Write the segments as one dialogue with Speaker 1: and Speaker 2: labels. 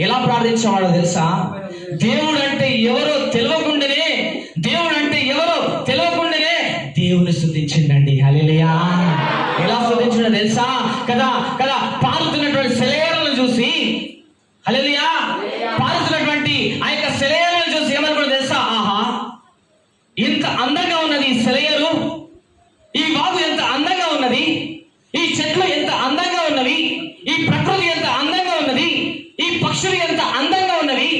Speaker 1: ఎలా ప్రార్థించేవాడో తెలుసా? దేవుడు అంటే ఎవరో తెలియకుండానే దేవుడు అంటే ఎవరో తెలియకుండానే దేవుని శుద్ధించిండండి హల్లెలూయా. ఎలా శుద్ధించిండో తెలుసా? కదా కదా పారుతున్నటువంటి సెలయేరులను చూసి అలెలియా పారుతున్నటువంటి ఆ యొక్క సెలయేరులను చూసి ఏమనుకున్నా తెలుసా ఆహా ఇంత అందంగా ఉన్నది ఈ సెలయేరు ఈ వాగు ఎంత అందంగా ఉన్నది ఈ చెట్లు ఎంత అందంగా ఉన్నవి ఈ ప్రకృతి ఎంత అందంగా ఉన్నది ఈ పక్షులు ఎంత అందంగా ఉన్నవి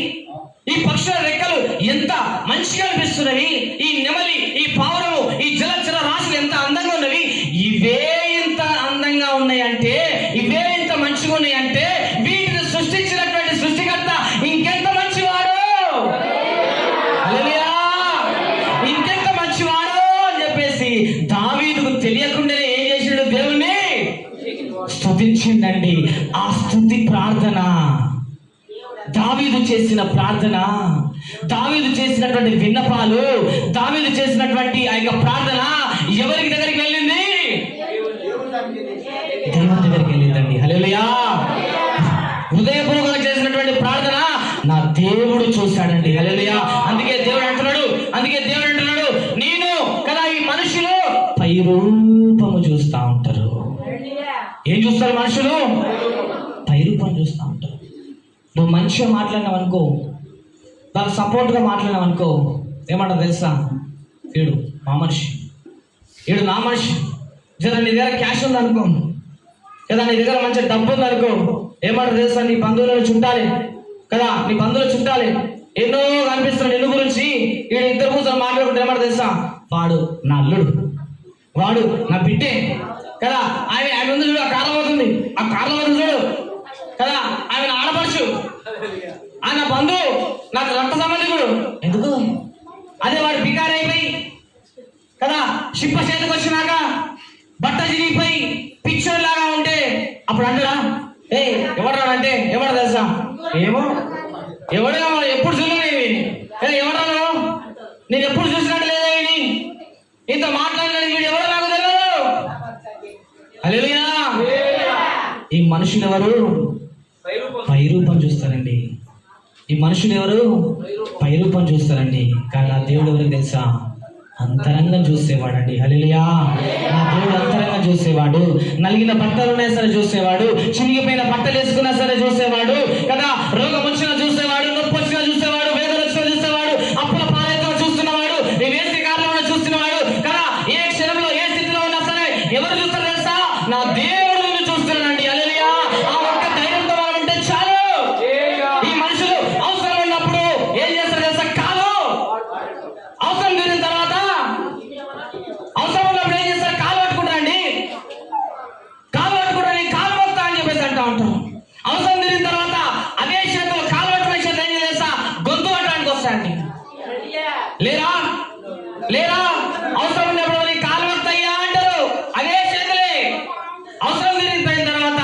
Speaker 1: ఈ పక్షుల రెక్కలు ఎంత మంచిగా అనిపిస్తున్నవి ఈ నెమలి ఈ పావురము ఈ జలచర రాశులు ఎంత అందంగా ఉన్నవి? ఇవే ఇంత అందంగా ఉన్నాయంటే ఇవే ఇంత మంచిగా ఉన్నాయంటే వీటిని సృష్టించినటువంటి సృష్టికర్త ఇంకెంత మంచివాడు? ఇంకెంత మంచివాడు అని చెప్పేసి దావీదుకు తెలియకుండానే ఏం చేసిండు దేవుణ్ణి స్థుతించిందండి ఆ స్థుతి ప్రార్థన. దావీదు చేసిన ప్రార్థన దావీదు చేసినటువంటి విన్నపాలు దావీదు చేసినటువంటి ఆ యొక్క ప్రార్థన ఎవరికి దగ్గరికి వెళ్ళింది? దేవుని దగ్గరికి వెళ్ళిందండి? హల్లెలూయా! హృదయపూర్వకంగా చేసినటువంటి ప్రార్థన నా దేవుడు చూశాడండి. హల్లెలూయా! అందుకే దేవుడు అంటున్నాడు అందుకే దేవుడు అంటున్నాడు నేను కదా ఈ మనుషులు పై రూపము చూస్తా ఉంటారు. ఏం చూస్తారు మనుషులు? పై రూపం చూస్తా ఉంటారు. నువ్వు మంచిగా మాట్లాడినావు అనుకో దానికి సపోర్ట్గా మాట్లాడినావు అనుకో ఏమంటావు తెలుసా? వీడు మా మనిషి. వీడు నా మనిషి. జర నీ దగ్గర క్యాష్ ఉందనుకో కదా నీ దగ్గర మంచి డబ్బు ఉందనుకో ఏమంటారు తెలుసా? నీ బంధువులను చుట్టాలి. కదా నీ బంధువులు చుట్టాలి. ఎన్నో కనిపిస్తున్నాడు నిన్ను గురించి. వీడు ఇద్దరు కూర్చొని మాట్లాడుకుంటే ఏమంటారు తెలుసా? వాడు నా అల్లుడు. వాడు నా బిడ్డే. కదా ఆయన ఆయన ఉంది చూడు ఆ కారణం అవుతుంది ఆ కారణం పోతుంది చూడు. కదా? ఆమె నా ఆడపడుచు. ఆ నా బంధువు నాకు రక్త సంబంధికుడు. ఎందుకు? అదే వాడు బికారి అయిపోయి కదా? శిప్ప చేతికి వచ్చినాక బట్ట చిరిగిపోయి పిక్చర్ లాగా ఉంటే అప్పుడు అంటారా ఏ ఎవరు అంటే? ఎవరు తెలుసా? ఏమో. ఎవడో ఎప్పుడు చూడలేదు ఏ ఎవరు నేను ఎప్పుడు చూసినట్టు లేదా ఇంత మాట్లాడినాడు వీడు ఎవరో నాకు తెలియదు. ఈ మనుషులు ఎవరు? పై రూపం చూస్తారండి. ఈ మనుషులు ఎవరు పై రూపం చూస్తారండి. కానీ నా దేవుడు ఎవరు తెలుసా? అంతరంగం చూసేవాడండి. హలిలియా నా దేవుడు అంతరంగం చూసేవాడు. నలిగిన బట్టలు ఉన్నా సరే చూసేవాడు. చినిగిపోయిన బట్టలు వేసుకున్నా సరే చూసేవాడు. కదా? రోగం వచ్చినా చూసేవాడు. పెడతా ఉంటాం అవసరం తిరిగిన తర్వాత అదే చేతులు కాలు చేతులు ఏం చేస్తా గొంతు పట్టడానికి వస్తాయండి. లేరా? లేరా? అవసరం ఉన్నప్పుడు నీ అంటారు. అదే చేతులే అవసరం తీరిన తర్వాత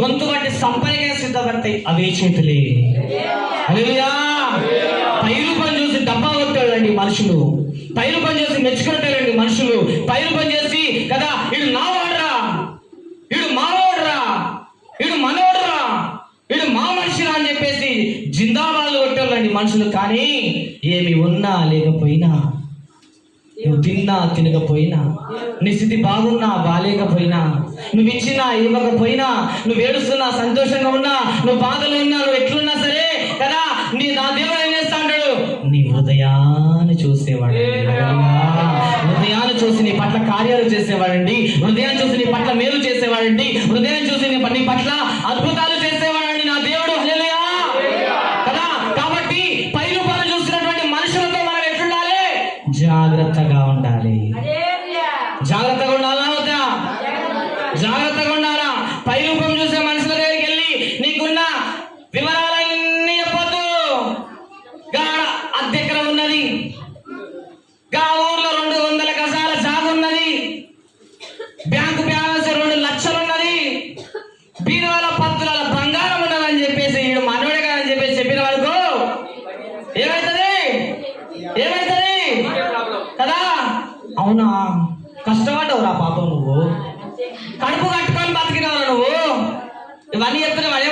Speaker 1: గొంతు పట్టి సంపరిగా సిద్ధపడతాయి అవే చేతులే. హల్లెలూయా. పైరు పని చూసి డబ్బా కొట్టాడండి మనుషులు. పైరు పని చేసి మెచ్చుకుంటారండి మనుషులు. పైరు పని చేసి మనుషులు కానీ ఏమి ఉన్నా లేకపోయినా నువ్వు తిన్నా తినకపోయినా నీ స్థితి బాగున్నా బాలేకపోయినా నువ్వు ఇచ్చినా ఇవ్వకపోయినా నువ్వు ఏడుస్తున్నా సంతోషంగా ఉన్నా నువ్వు బాధలో ఉన్నా నువ్వు ఎట్లున్నా సరే కదా నీ నా దేవుడు ఏం చేస్తా అంటాడు? నీ హృదయాన్ని చూసేవాడు హృదయాన్ని చూసి నీ పట్ల కార్యాలు చేసేవాడండి హృదయాన్ని చూసి నీ పట్ల మేలు చేసేవాడండి హృదయాన్ని చూసి నీ పట్ల అద్భుతాలు చేసేవాడండి నా దేవుడు హల్లెలూయా కదా కాబట్టి పై రూపాలు చూసినటువంటి మనుషులతో మనం ఎట్లుండాలి జాగ్రత్తగా ఉండాలి. జాగ్రత్తగా ఉండాలా వద్దా? జాగ్రత్తగా. ఉండాలా? పై రూపం చూసే మనుషుల దగ్గరికి వెళ్ళి నీకున్న వివరాలన్నీ చెప్పొద్దు. గా అద్దె ఎకరం ఉన్నది. గా ఊర్లో రెండు వందల గజాల జాగు ఉన్నది. బ్యాంకు బ్యాలెన్స్ రెండు లక్షలు ఉన్నది. బీరువాల పత్తుల బంగారం ఉన్నదని చెప్పేసి వీడు మనోడే కదా అని చెప్పేసి చెప్పిన వరకు ఏమైతుంది ఏమైతుంది కదా అవునా? కష్టపడ్డావురా పాపం నువ్వు. కడుపు కట్టుకొని బతికినావు ఇవన్నీ చెప్తున్నా వాడు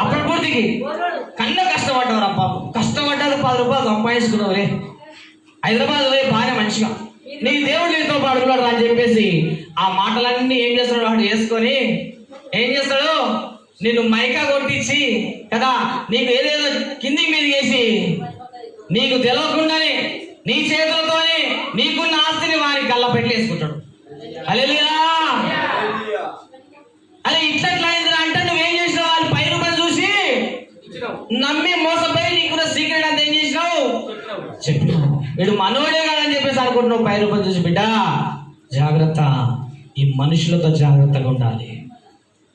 Speaker 1: అప్పుడు పూర్తికి. కన్నా కష్టపడ్డవురా పాపం. కష్టపడ్డారు పది రూపాయలు సంపాదించుకున్నావులే. హైదరాబాద్ పోయి బాగా మంచిగా. నీ దేవుడు నీతో పడుకున్నాడు అని చెప్పేసి ఆ మాటలన్నీ ఏం చేస్తున్నాడు? వాడు వేసుకొని ఏం చేస్తాడు? నిన్ను మైకా కొట్టించి కదా నీకు ఏదేదో కిందికి మీద చేసి నీకు తెలియకుండానే నీ చేతిలో అరే ఇట్లా ఎట్లా అంటే నువ్వేం చేసినావు? వాళ్ళు పై రూపాయలు చూసి నమ్మి మోసపోయి కూడా సీక్రెట్ అంత ఏం చేసినావు? చెప్పినావు వీడు మనోడే కాదని చెప్పేసి అనుకుంటున్నావు పై రూపాయలు చూసి బిడ్డ. జాగ్రత్త. ఈ మనుషులతో జాగ్రత్తగా ఉండాలి.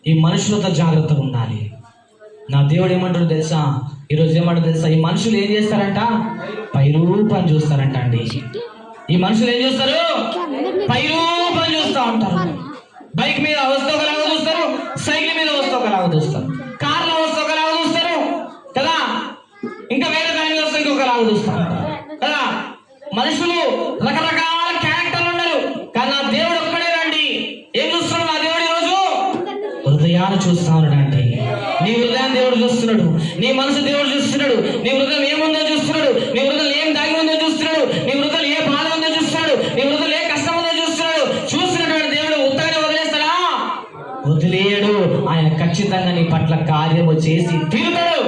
Speaker 1: ఈ మనుషులతో జాగ్రత్తగా ఉండాలి. నా దేవుడు ఏమంటాడు తెలుసా? ఈరోజు ఏమంటాడు తెలుసా? ఈ మనుషులు ఏం చేస్తారంట? పై రూపాయలు చూస్తారంట అండి. ఈ మనుషులు ఏం చూస్తారు? పై రూపాయలు చూస్తూ ఉంటారు. బైక్ మీద వస్తే ఒకలాగా చూస్తారు సైకిల్ మీద వస్తే ఒకలాగా చూస్తారు కార్లో వస్తే ఒకలాగా చూస్తారు కదా ఇంకా వేరే దాని మీద వస్తే ఇంకొకలాగా చూస్తారు కదా మనుషులు రకరకాల క్యారెక్టర్లు ఉన్నారు కానీ నా దేవుడు ఒక్కడే రండి ఏం చూస్తున్నాడు నా దేవుడు ఈరోజు హృదయాన్ని చూస్తా ఉన్నాడండి నీ హృదయం దేవుడు చూస్తున్నాడు నీ మనసు దేవుడు చూస్తున్నాడు. నీ హృదయం ఏముందో చూస్తున్నాడు. నీ హృదయం ఏం దాగి ఉందో చూస్తున్నాడు. నీ హృదయం ఏ బాధ ఉందో చూస్తున్నాడు. నీ హృదయం ఏ కష్టం ఉందో చూస్తున్నాడు. చూసినటువంటి దేవుడు ఉత్తగానే వదిలేస్తాడా? వదిలేయడు. ఆయన ఖచ్చితంగా నీ పట్ల కార్యము చేసి తీరుతాడు.